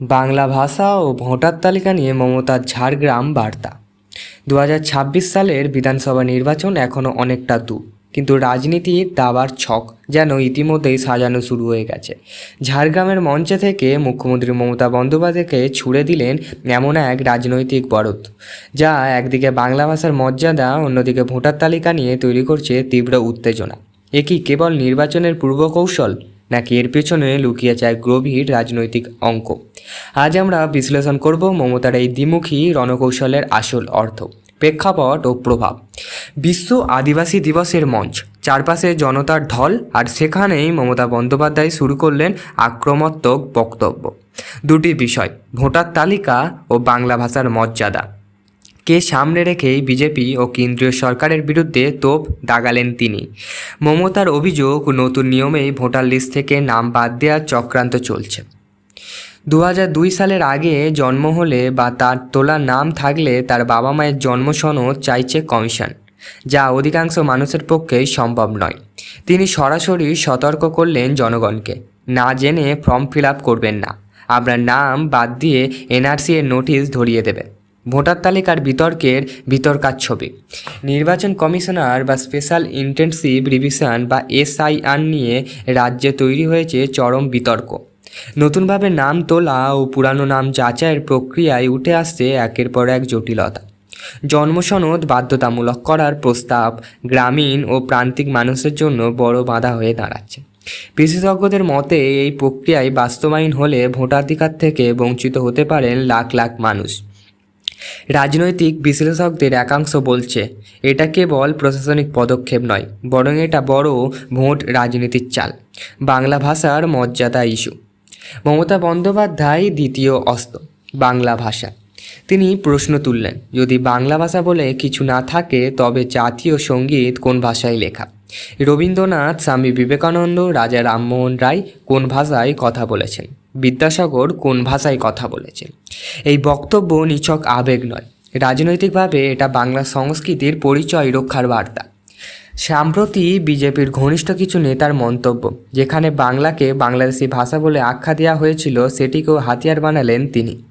বাংলা ভাষা ও ভোটার তালিকা নিয়ে মমতার ঝাড়গ্রাম বার্তা। দু হাজার ছাব্বিশ সালের বিধানসভা নির্বাচন এখনও অনেকটা দূর, কিন্তু রাজনীতির দাবার ছক যেন ইতিমধ্যেই সাজানো শুরু হয়ে গেছে। ঝাড়গ্রামের মঞ্চে থেকে মুখ্যমন্ত্রী মমতা বন্দ্যোপাধ্যায়কে ছুড়ে দিলেন এমন এক রাজনৈতিক বরদ, যা একদিকে বাংলা ভাষার মর্যাদা, অন্যদিকে ভোটার তালিকা নিয়ে তৈরি করছে তীব্র উত্তেজনা। এ কি কেবল নির্বাচনের পূর্বকৌশল? নাকি এর পেছনে লুকিয়ে এক গভীর রাজনৈতিক অঙ্ক। আজ আমরা বিশ্লেষণ করব মমতার এই দ্বিমুখী রণকৌশলের আসল অর্থ, প্রেক্ষাপট ও প্রভাব। বিশ্ব আদিবাসী দিবসের মঞ্চ, চারপাশে জনতার ঢল আর সেখানেই মমতা বন্দ্যোপাধ্যায় শুরু করলেন আক্রমণাত্মক বক্তব্য। দুটি বিষয়, ভোটার তালিকা ও বাংলা ভাষার মর্যাদা। কে সামনে রেখেই বিজেপি ও কেন্দ্রীয় সরকারের বিরুদ্ধে তোপ দাগালেন তিনি। মমতার অভিযোগ, নতুন নিয়মেই ভোটার লিস্ট থেকে নাম বাদ দেওয়ার চক্রান্ত চলছে। দু সালের আগে জন্ম হলে বা তার তোলা নাম থাকলে তার বাবা মায়ের জন্ম সনদ চাইছে কমিশন, যা অধিকাংশ মানুষের পক্ষেই সম্ভব নয়। তিনি সরাসরি সতর্ক করলেন জনগণকে, না জেনে ফর্ম ফিল করবেন না। আপনার নাম বাদ দিয়ে এনআরসি এর নোটিশ ধরিয়ে দেবে ভোটার তালিকার বিতর্কের বিতর্কার ছবি। নির্বাচন কমিশনার বা স্পেশাল ইন্টেনসিভ রিভিশন বা এসআইআর নিয়ে রাজ্যে তৈরি হয়েছে চরম বিতর্ক। নতুনভাবে নাম তোলা ও পুরানো নাম যাচাইয়ের প্রক্রিয়ায় উঠে আসছে একের পর এক জটিলতা। জন্মসনদ বাধ্যতামূলক করার প্রস্তাব গ্রামীণ ও প্রান্তিক মানুষের জন্য বড় বাধা হয়ে দাঁড়াচ্ছে। বিশেষজ্ঞদের মতে, এই প্রক্রিয়ায় বাস্তবায়ন হলে ভোটাধিকার থেকে বঞ্চিত হতে পারেন লাখ লাখ মানুষ। রাজনৈতিক বিশ্লেষকদের একাংশ বলছে, এটা কেবল প্রশাসনিক পদক্ষেপ নয়, বরং এটা বড় ভোট রাজনীতির চাল। বাংলা ভাষার মর্যাদা ইস্যু। মমতা বন্দ্যোপাধ্যায় দ্বিতীয় অস্ত্র বাংলা ভাষা। তিনি প্রশ্ন তুললেন, যদি বাংলা ভাষা বলে কিছু না থাকে, তবে জাতীয় সংগীত কোন ভাষায় লেখা? রবীন্দ্রনাথ, স্বামী বিবেকানন্দ, রাজা রামমোহন রায় কোন ভাষায় কথা বলেছেন? বিদ্যাসাগর কোন ভাষায় কথা বলেছেন? এই বক্তব্য নিছক আবেগ নয়। রাজনৈতিকভাবে এটা বাংলা সংস্কৃতির পরিচয় রক্ষার বার্তা। সাম্প্রতি বিজেপির ঘনিষ্ঠ কিছু নেতার মন্তব্য, যেখানে বাংলাকে বাংলাদেশি ভাষা বলে আখ্যা দেওয়া হয়েছিল, সেটিকেও হাতিয়ার বানালেন তিনি।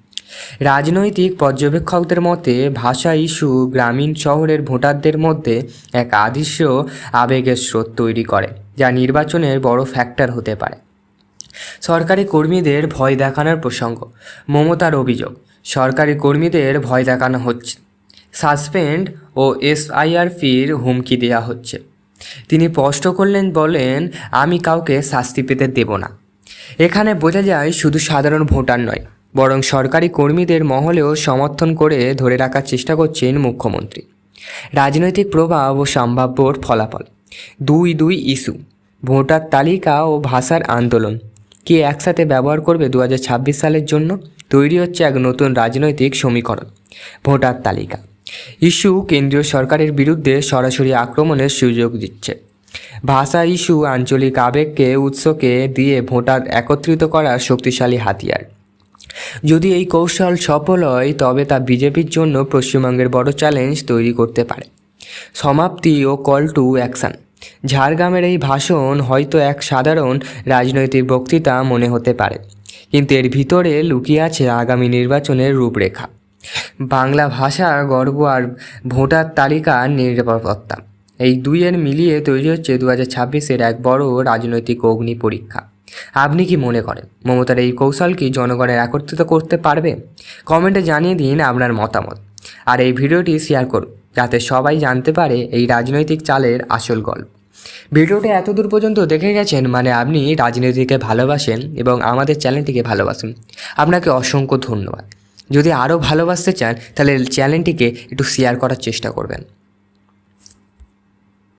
রাজনৈতিক পর্যবেক্ষকদের মতে, ভাষা ইস্যু গ্রামীণ শহরের ভোটারদের মধ্যে এক আদৃশ্য আবেগের স্রোত তৈরি করে, যা নির্বাচনের বড় ফ্যাক্টর হতে পারে। সরকারি কর্মীদের ভয় দেখানোর প্রসঙ্গ। মমতার অভিযোগ, সরকারি কর্মীদের ভয় দেখানো হচ্ছে। সাসপেন্ড ও এসআইআর ফির হুমকি দেওয়া হচ্ছে। তিনি স্পষ্ট করলেন, বলেন, আমি কাউকে শাস্তি পেতে দেব না। এখানে বোঝা যায় শুধু সাধারণ ভোটার নয়, বরং সরকারি কর্মীদের মহলেও সমর্থন করে ধরে রাখার চেষ্টা করছেন মুখ্যমন্ত্রী। রাজনৈতিক প্রভাব ও সম্ভাব্যর ফলাফল। দুই দুই ইস্যু, ভোটার তালিকা ও ভাষার আন্দোলন। কে একসাথে ব্যবহার করবে দু হাজার ছাব্বিশ সালের জন্য? তৈরি হচ্ছে এক নতুন রাজনৈতিক সমীকরণ। ভোটার তালিকা। ইস্যু কেন্দ্রীয় সরকারের বিরুদ্ধে সরাসরি আক্রমণের সুযোগ দিচ্ছে। ভাষা ইস্যু, আঞ্চলিক আবেগকে, উৎসকে দিয়ে ভোটার একত্রিত করার শক্তিশালী হাতিয়ার। যদি এই কৌশল সফল হয়, তবে তা বিজেপির জন্য পশ্চিমবঙ্গের বড় চ্যালেঞ্জ তৈরি করতে পারে। সমাপ্তি ও কল টু অ্যাকশন ঝাড়গ্রামের এই ভাষণ হয়তো এক সাধারণ রাজনৈতিক বক্তৃতা মনে হতে পারে। কিন্তু এর ভিতরে লুকিয়ে আছে আগামী নির্বাচনের রূপরেখা। বাংলা ভাষা, গর্ব আর ভোটার তালিকার নিরাপত্তা। এই দুইয়ের মিলিয়ে তৈরি হচ্ছে দু হাজার ছাব্বিশের এক বড় রাজনৈতিক অগ্নি পরীক্ষা। আপনি কি মনে করেন, মমতার এই কৌশল কি জনগণের একত্রিত করতে পারবে? কমেন্টে জানিয়ে দিন আপনার মতামত। আর এই ভিডিওটি শেয়ার করুন। যাতে সবাই জানতে পারে এই রাজনৈতিক চালের আসল গল্প। ভিডিওটা এতদূর পর্যন্ত দেখে গেছেন মানে আপনি রাজনীতিকে ভালোবাসেন এবং আমাদের চ্যানেলটিকে ভালোবাসেন। আপনাকে অসংখ্য ধন্যবাদ। যদি আরও ভালোবাসতে চান, তাহলে চ্যানেলটিকে একটু শেয়ার করার চেষ্টা করবেন।